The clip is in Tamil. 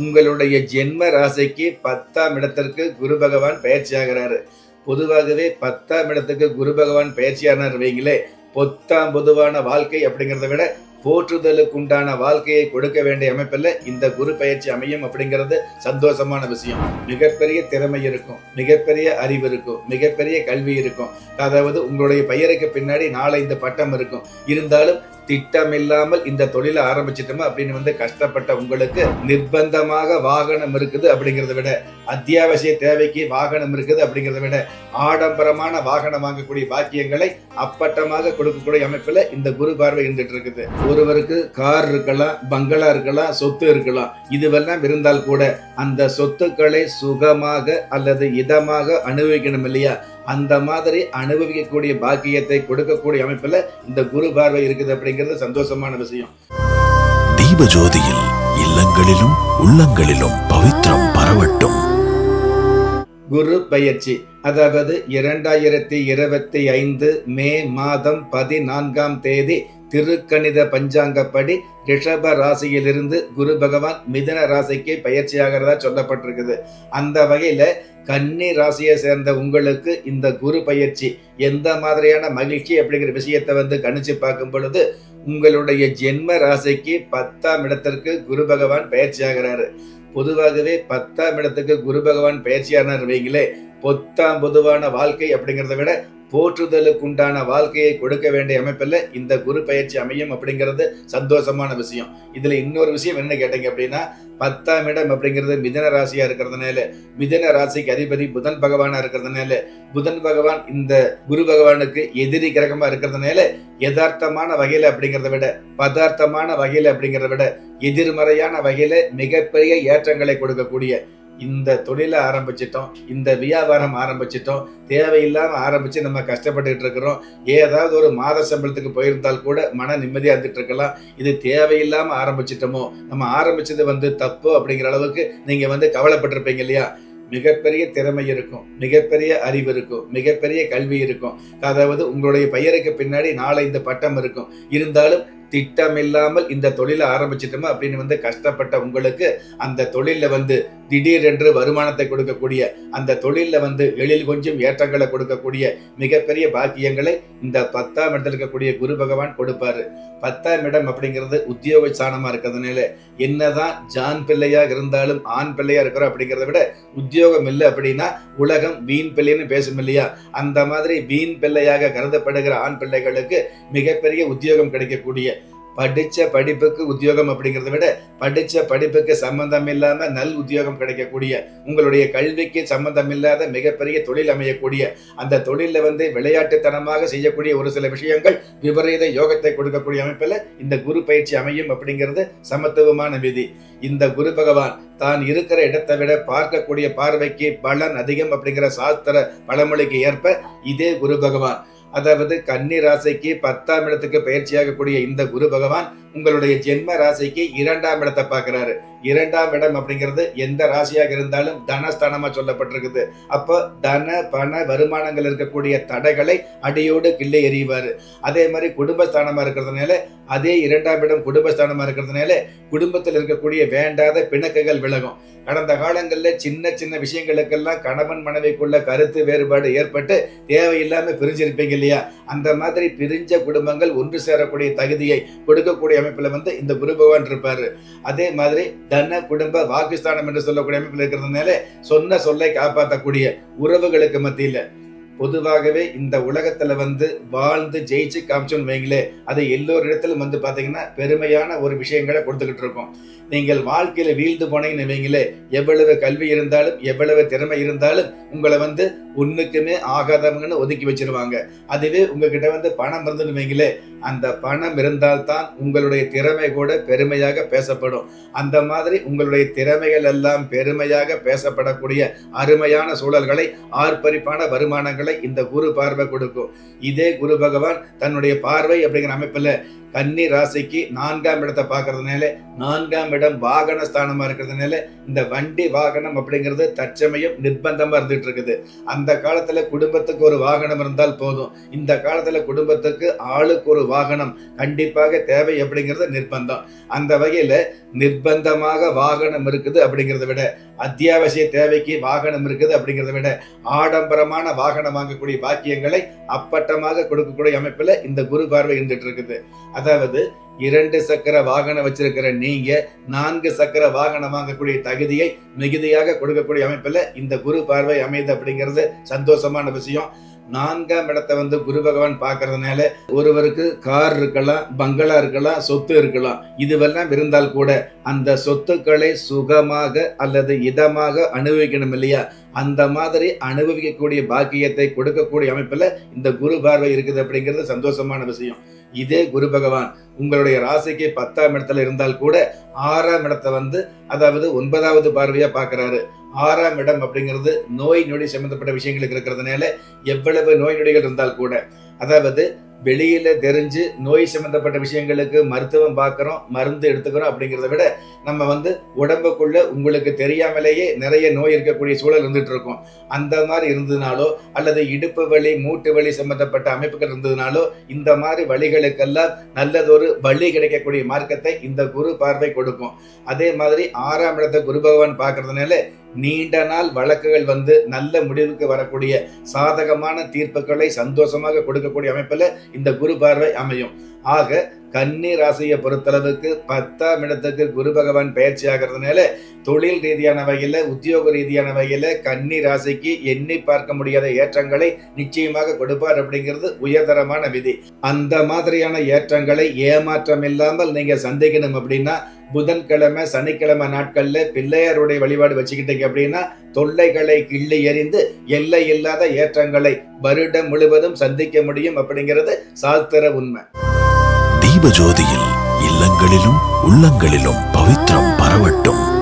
உங்களுடைய ஜென்ம ராசிக்கு பத்தாம் இடத்திற்கு குரு பகவான் பயிற்சி ஆகிறாரு பொதுவாகவே பத்தாம் இடத்துக்கு குரு பகவான் பயிற்சியானார் வைங்களே பொத்தாம் பொதுவான வாழ்க்கை அப்படிங்கிறத விட போற்றுதலுக்கு உண்டான வாழ்க்கையை கொடுக்க வேண்டிய அமைப்பில் இந்த குரு பயிற்சி அமையும் அப்படிங்கிறது சந்தோஷமான விஷயம். மிகப்பெரிய திறமை இருக்கும் மிகப்பெரிய அறிவு இருக்கும் மிகப்பெரிய கல்வி இருக்கும். அதாவது உங்களுடைய பெயருக்கு பின்னாடி நாளை இந்த பட்டம் இருக்கும். இருந்தாலும் திட்டமில்லாமல் இந்த தொழிலை ஆரம்பிச்சிட்டோமா அப்படின்னு வந்து கஷ்டப்பட்ட உங்களுக்கு நிர்பந்தமாக வாகனம் இருக்குது அப்படிங்கிறத விட அத்தியாவசிய தேவைக்கு வாகனம் இருக்குது அப்படிங்கிறத விட ஆடம்பரமான வாகனம் வாங்கக்கூடிய பாக்கியங்களை அப்பட்டமாக கொடுக்கக்கூடிய அமைப்புல இந்த குரு பார்வை இருந்துட்டு இருக்குது. ஒருவருக்கு கார் இருக்கலாம் பங்களா இருக்கலாம் சொத்து இருக்கலாம். இதுவெல்லாம் இருந்தால் கூட அந்த சொத்துக்களை சுகமாக அல்லது இதமாக அனுபவிக்கணும் இல்லையா? அந்த மாதிரி அனுபவிக்கக்கூடிய பாக்கியத்தை கொடுக்கக்கூடிய அமைப்புல இந்த குரு பார்வை இருக்குது அப்படிங்கிறது சந்தோஷமான விஷயம். தீபஜோதியில் இல்லங்களிலும் உள்ளங்களிலும் பவித்ரம் பரவட்டும். குரு பயிற்சி அதாவது இரண்டாயிரத்தி இருபத்தி ஐந்து மே மாதம் பதினான்காம் தேதி திருக்கணித பஞ்சாங்கப்படி ரிஷப ராசியிலிருந்து குரு பகவான் மிதுன ராசிக்கு பயிற்சியாகிறதா சொல்லப்பட்டிருக்குது. அந்த வகையில கன்னி ராசியை சேர்ந்த உங்களுக்கு இந்த குரு பயிற்சி எந்த மாதிரியான மகிழ்ச்சி அப்படிங்கிற விஷயத்தை வந்து கணிச்சு பார்க்கும் பொழுது உங்களுடைய ஜென்ம ராசிக்கு பத்தாம் இடத்திற்கு குரு பகவான் பயிற்சி ஆகிறாரு பொதுவாகவே பத்தாம் இடத்துக்கு குரு பகவான் பயிற்சியானார் வைங்களே பொத்தாம் பொதுவான வாழ்க்கை அப்படிங்கிறத விட போற்றுதலுக்கு உண்டான வாழ்க்கையை கொடுக்க வேண்டிய அமைப்பில் இந்த குரு பயிற்சி அமையும் அப்படிங்கிறது சந்தோஷமான விஷயம். இதில் இன்னொரு விஷயம் என்ன கேட்டீங்க அப்படின்னா பத்தாம் இடம் அப்படிங்கிறது மிதன ராசியாக இருக்கிறதுனால மிதன ராசிக்கு அதிபதி புதன் பகவானாக இருக்கிறதுனால புதன் பகவான் இந்த குரு பகவானுக்கு எதிரி கிரகமாக இருக்கிறதுனால யதார்த்தமான வகையில் அப்படிங்கிறத விட பதார்த்தமான வகையில் அப்படிங்கிறத விட எதிர்மறையான வகையில் மிகப்பெரிய ஏற்றங்களை கொடுக்கக்கூடிய இந்த தொழிலை ஆரம்பிச்சிட்டோம் இந்த வியாபாரம் ஆரம்பிச்சிட்டோம் தேவையில்லாமல் ஆரம்பித்து நம்ம கஷ்டப்பட்டுக்கிட்டு இருக்கிறோம். ஏதாவது ஒரு மாத சம்பளத்துக்கு போயிருந்தால் கூட மன நிம்மதியாக இருந்துட்டு இருக்கலாம் இது தேவையில்லாமல் ஆரம்பிச்சிட்டோமோ நம்ம ஆரம்பிச்சது வந்து தப்பு அப்படிங்கிற அளவுக்கு நீங்கள் வந்து கவலைப்பட்டிருப்பீங்க இல்லையா? மிகப்பெரிய திறமை இருக்கும் மிகப்பெரிய அறிவு இருக்கும் மிகப்பெரிய கல்வி இருக்கும். அதாவது உங்களுடைய பெயருக்கு பின்னாடி நாளை இந்த பட்டம் இருக்கும். இருந்தாலும் திட்டமில்லாமல் இந்த தொழிலை ஆரம்பிச்சிட்டோமா அப்படின்னு வந்து கஷ்டப்பட்ட உங்களுக்கு அந்த தொழிலில் வந்து திடீரென்று வருமானத்தை கொடுக்கக்கூடிய அந்த தொழிலில் வந்து எழில் கொஞ்சம் ஏற்றங்களை கொடுக்கக்கூடிய மிகப்பெரிய பாக்கியங்களை இந்த பத்தாம் இடத்துல இருக்கக்கூடிய குரு பகவான் கொடுப்பாரு. பத்தாம் இடம் அப்படிங்கிறது உத்தியோக ஸ்தானமாக இருக்கிறதுனால என்னதான் ஜான் பிள்ளையாக இருந்தாலும் ஆண் பிள்ளையாக இருக்கிறோம் அப்படிங்கிறத விட உத்தியோகம் இல்லை அப்படின்னா உலகம் வீண் பிள்ளைன்னு பேசும் இல்லையா? அந்த மாதிரி வீண் பிள்ளையாக கருதப்படுகிற ஆண் பிள்ளைகளுக்கு மிகப்பெரிய உத்தியோகம் கிடைக்கக்கூடிய படித்த படிப்புக்கு உத்தியோகம் அப்படிங்கிறத விட படித்த படிப்புக்கு சம்பந்தம் இல்லாமல் நல் உத்தியோகம் கிடைக்கக்கூடிய உங்களுடைய கல்விக்கு சம்பந்தம் இல்லாத மிகப்பெரிய தொழில் அமையக்கூடிய அந்த தொழிலில் வந்து விளையாட்டுத்தனமாக செய்யக்கூடிய ஒரு சில விஷயங்கள் விபரீத யோகத்தை கொடுக்கக்கூடிய அமைப்பில் இந்த குரு பயிற்சி அமையும் அப்படிங்கிறது சமத்துவமான விதி. இந்த குரு பகவான் தான் இருக்கிற இடத்தை விட பார்க்கக்கூடிய பார்வைக்கு பலன் அதிகம் அப்படிங்கிற சாஸ்திர பழமொழிக்கு ஏற்ப இதே குரு பகவான். அதாவது கன்னி ராசிக்கு பத்தாம் இடத்துக்கு பயிற்சியாகக்கூடிய இந்த குரு பகவான் உங்களுடைய ஜென்ம ராசிக்கு இரண்டாம் இடத்தை பார்க்கிறாரு. இரண்டாம் இடம் அப்படிங்கிறது எந்த ராசியாக இருந்தாலும் தனஸ்தானமாக சொல்லப்பட்டிருக்குது. அப்போ தன பண வருமானங்கள் இருக்கக்கூடிய தடைகளை அடியோடு கிள்ளை எறிவார். அதே மாதிரி குடும்பஸ்தானமாக இருக்கிறதுனால அதே இரண்டாம் இடம் குடும்பஸ்தானமாக இருக்கிறதுனால குடும்பத்தில் இருக்கக்கூடிய வேண்டாத பிணக்குகள் விலகும். கடந்த காலங்களில் சின்ன சின்ன விஷயங்களுக்கெல்லாம் கணவன் மனைவிக்குள்ள கருத்து வேறுபாடு ஏற்பட்டு தேவையில்லாமல் பிரிஞ்சிருப்பீங்க இல்லையா? அந்த மாதிரி பிரிஞ்ச குடும்பங்கள் ஒன்று சேரக்கூடிய தகுதியை கொடுக்கக்கூடிய அமைப்பில் வந்து இந்த குரு பகவான் இருப்பார். அதே மாதிரி தன குடும்ப வாக்குஸ்தானம் என்று சொல்லக்கூடிய அமைப்பில் இருக்கிறதுனால சொன்ன சொல்லை காப்பாற்றக்கூடிய உறவுகளுக்கு மத்தியில். பொதுவாகவே இந்த உலகத்துல வந்து வாழ்ந்து ஜெயிச்சு காமிச்சோன்னு வைங்களே அது எல்லோரிடத்திலும் வந்து பாத்தீங்கன்னா பெருமையான ஒரு விஷயங்களை கொடுத்துக்கிட்டு இருக்கோம். நீங்கள் வாழ்க்கையில வீழ்ந்து போனீங்கன்னு வைங்களே எவ்வளவு கல்வி இருந்தாலும் எவ்வளவு திறமை இருந்தாலும் உங்களை வந்து ஒண்ணுக்குமே ஆகாதவங்கன்னு ஒதுக்கி வச்சிருவாங்க. அதுவே உங்ககிட்ட வந்து பணம் இருந்துன்னு வைங்களே அந்த பணம் இருந்தால்தான் உங்களுடைய திறமை கூட பெருமையாக பேசப்படும். அந்த மாதிரி உங்களுடைய திறமைகள் எல்லாம் பெருமையாக பேசப்படக்கூடிய அருமையான சூழல்களை ஆர்ப்பரிப்பான வருமானங்களை இந்த குரு பார்வை கொடுக்கும். இதே குரு பகவான் தன்னுடைய பார்வை அப்படிங்கிற அமைப்பில் கன்னி ராசிக்கு நான்காம் இடத்தை பார்க்கறதுனால நான்காம் இடம் வாகன ஸ்தானமா இருக்கிறதுனால இந்த வண்டி வாகனம் அப்படிங்கிறது தற்சமயம் நிர்பந்தமா இருந்துட்டு இருக்குது. அந்த காலத்துல குடும்பத்துக்கு ஒரு வாகனம் இருந்தால் போதும். இந்த காலத்துல குடும்பத்துக்கு ஆளுக்கு ஒரு வாகனம் கண்டிப்பாக தேவை அப்படிங்கிறது நிர்பந்தம். அந்த வகையில நிர்பந்தமாக வாகனம் இருக்குது அப்படிங்கிறத விட அத்தியாவசிய தேவைக்கு வாகனம் இருக்குது அப்படிங்கிறத விட ஆடம்பரமான வாகனம் வாங்கக்கூடிய பாக்கியங்களை அப்பட்டமாக கொடுக்கக்கூடிய அமைப்புல இந்த குரு பார்வை இருந்துட்டு இருக்குது. அதாவது இரண்டு சக்கர வாகனம் வச்சிருக்கிற நீங்க நான்கு சக்கர வாகனம் வாங்கக்கூடிய தகுதியை மிகுதியாக கொடுக்கக்கூடிய அமைப்புல இந்த குரு பார்வை அமையுது அப்படிங்கிறது சந்தோஷமான விஷயம். நான்காம் இடத்தை வந்து குரு பகவான் பார்க்கறதுனால ஒருவருக்கு கார் இருக்கலாம் பங்களா இருக்கலாம் சொத்து இருக்கலாம். இதுவெல்லாம் இருந்தால் கூட அந்த சொத்துக்களை சுகமாக அல்லது இதமாக அனுபவிக்கணும் இல்லையா? அந்த மாதிரி அனுபவிக்கக்கூடிய பாக்கியத்தை கொடுக்கக்கூடிய அமைப்பில் இந்த குரு பார்வை இருக்குது அப்படிங்கிறது சந்தோஷமான விஷயம். இதே குரு பகவான் உங்களுடைய ராசிக்கு பத்தாம் இடத்துல இருந்தால் கூட ஆறாம் இடத்தை வந்து அதாவது ஒன்பதாவது பார்வையா பார்க்கறாரு. ஆறாம் இடம் அப்படிங்கிறது நோய் நொடி சம்பந்தப்பட்ட விஷயங்களுக்கு இருக்கிறதுனால எவ்வளவு நோய் நொடிகள் இருந்தால் கூட அதாவது வெளியில தெரிஞ்சு நோய் சம்பந்தப்பட்ட விஷயங்களுக்கு மருத்துவம் பார்க்குறோம் மருந்து எடுத்துக்கிறோம் அப்படிங்கிறத விட நம்ம வந்து உடம்புக்குள்ள உங்களுக்கு தெரியாமலேயே நிறைய நோய் இருக்கக்கூடிய சூழல் இருந்துட்டு இருக்கும். அந்த மாதிரி இருந்ததுனாலோ அல்லது இடுப்பு வலி மூட்டு வலி சம்பந்தப்பட்ட அமைப்புகள் இருந்ததுனாலோ இந்த மாதிரி வழிகளுக்கெல்லாம் நல்லதொரு வழி கிடைக்கக்கூடிய மார்க்கத்தை இந்த குரு பார்வை கொடுக்கும். அதே மாதிரி ஆறாம் இடத்தை குரு பகவான் பார்க்கறதுனால நீண்ட நாள் வழக்குகள் வந்து நல்ல முடிவுக்கு வரக்கூடிய சாதகமான தீர்ப்புகளை சந்தோஷமாக கொடுக்கக்கூடிய அமைப்பில் இந்த குரு பார்வை அமையும். ஆக கன்னி ராசியை பொறுத்தளவுக்கு பத்தாம் இடத்துக்கு குரு பகவான் பயிற்சி ஆகிறதுனால தொழில் ரீதியான வகையில் உத்தியோக ரீதியான வகையில் கன்னி ராசிக்கு எண்ணி பார்க்க முடியாத ஏற்றங்களை நிச்சயமாக கொடுப்பார் அப்படிங்கிறது உயர்தரமான விதி. அந்த மாதிரியான ஏற்றங்களை ஏமாற்றம் இல்லாமல் நீங்கள் சந்திக்கணும் அப்படின்னா புதன்கிழமை சனிக்கிழமை நாட்கள்ல பிள்ளையாருடைய வழிபாடு வச்சுக்கிட்டீங்க அப்படின்னா தொல்லைகளை கிள்ளி எறிந்து எல்லை இல்லாத ஏற்றங்களை வருடம் முழுவதும் சந்திக்க முடியும் அப்படிங்கிறது சாஸ்திர உண்மை. தீபஜோதியில் இல்லங்களிலும் உள்ளங்களிலும் பவித்ரம் பரவட்டும்.